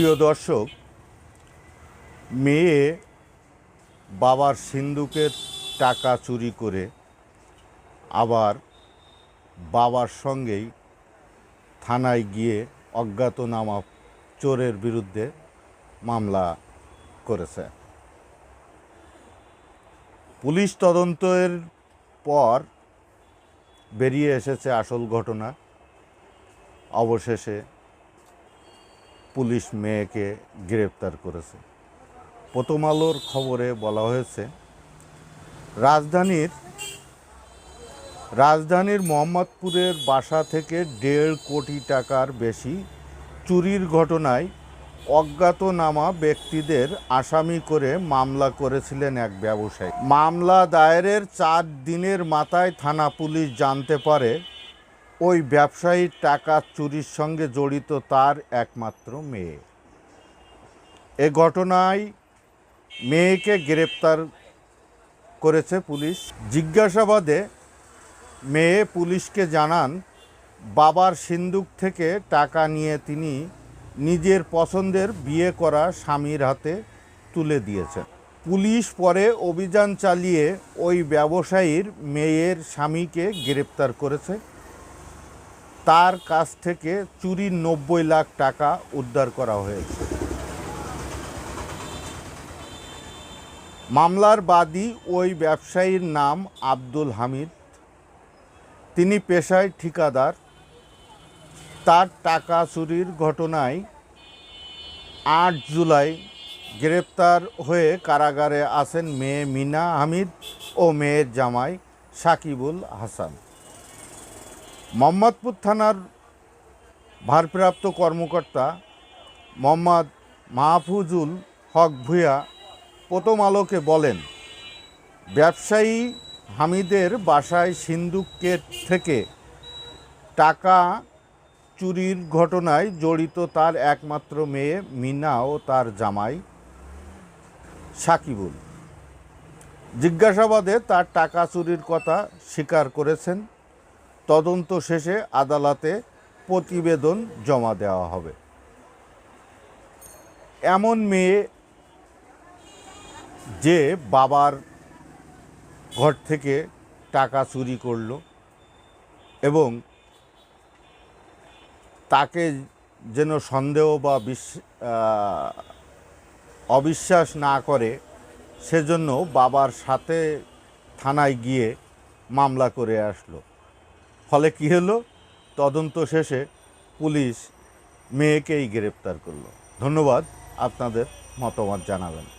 প্রিয় দর্শক, মেয়ে বাবার সিন্ধুকের টাকা চুরি করে আবার বাবার সঙ্গেই থানায় গিয়ে অজ্ঞাতনামা চোরের বিরুদ্ধে মামলা করেছে। পুলিশ তদন্তের পর বেরিয়ে এসেছে আসল ঘটনা। অবশেষে পুলিশ মেয়েকে গ্রেপ্তার করেছে। প্রথম আলোর খবরে বলা হয়েছে, রাজধানীর রাজধানীর মোহাম্মদপুরের বাসা থেকে দেড় কোটি টাকার বেশি চুরির ঘটনায় অজ্ঞাতনামা ব্যক্তিদের আসামি করে মামলা করেছিলেন এক ব্যবসায়ী। মামলা দায়েরের চার দিনের মাথায় থানা পুলিশ জানতে পারে ওই ব্যবসায়ীর টাকা চুরির সঙ্গে জড়িত তার একমাত্র মেয়ে। এ ঘটনায় মেয়েকে গ্রেপ্তার করেছে পুলিশ। জিজ্ঞাসাবাদে মেয়ে পুলিশকে জানান, বাবার সিন্দুক থেকে টাকা নিয়ে তিনি নিজের পছন্দের বিয়ে করা স্বামীর হাতে তুলে দিয়েছেন। পুলিশ পরে অভিযান চালিয়ে ওই ব্যবসায়ীর মেয়ের স্বামীকে গ্রেপ্তার করেছে। তার কাছ থেকে চুরির নব্বই লাখ টাকা উদ্ধার করা হয়েছে। মামলার বাদী ওই ব্যবসায়ীর নাম আব্দুল হামিদ। তিনি পেশায় ঠিকাদার। তার টাকা চুরির ঘটনায় আট জুলাই গ্রেপ্তার হয়ে কারাগারে আছেন মেয়ে মিনা হামিদ ও মেয়ের জামাই সাকিবুল হাসান। মোহাম্মদপুর থানার ভারপ্রাপ্ত কর্মকর্তা মোহাম্মদ মাহফুজুল হক ভূয়া প্রথম আলোকে বলেন, ব্যবসায়ী হামিদের বাসায় সিন্দুকের থেকে টাকা চুরির ঘটনায় জড়িত তার একমাত্র মেয়ে মিনা ও তার জামাই সাকিবুল। জিজ্ঞাসাবাদে তার টাকা চুরির কথা স্বীকার করেছেন তদন্ত শেষে আদালতে প্রতিবেদন জমা দেওয়া হবে। এমন মেয়ে যে বাবার ঘর থেকে টাকা চুরি করল এবং তাকে যেন সন্দেহ বা অবিশ্বাস না করে, সেজন্য বাবার সাথে থানায় গিয়ে মামলা করে আসলো। ফলে কী হলো? তদন্ত শেষে পুলিশ মেয়েকেই গ্রেপ্তার করল। ধন্যবাদ আপনাদের মতামত জানাবেন।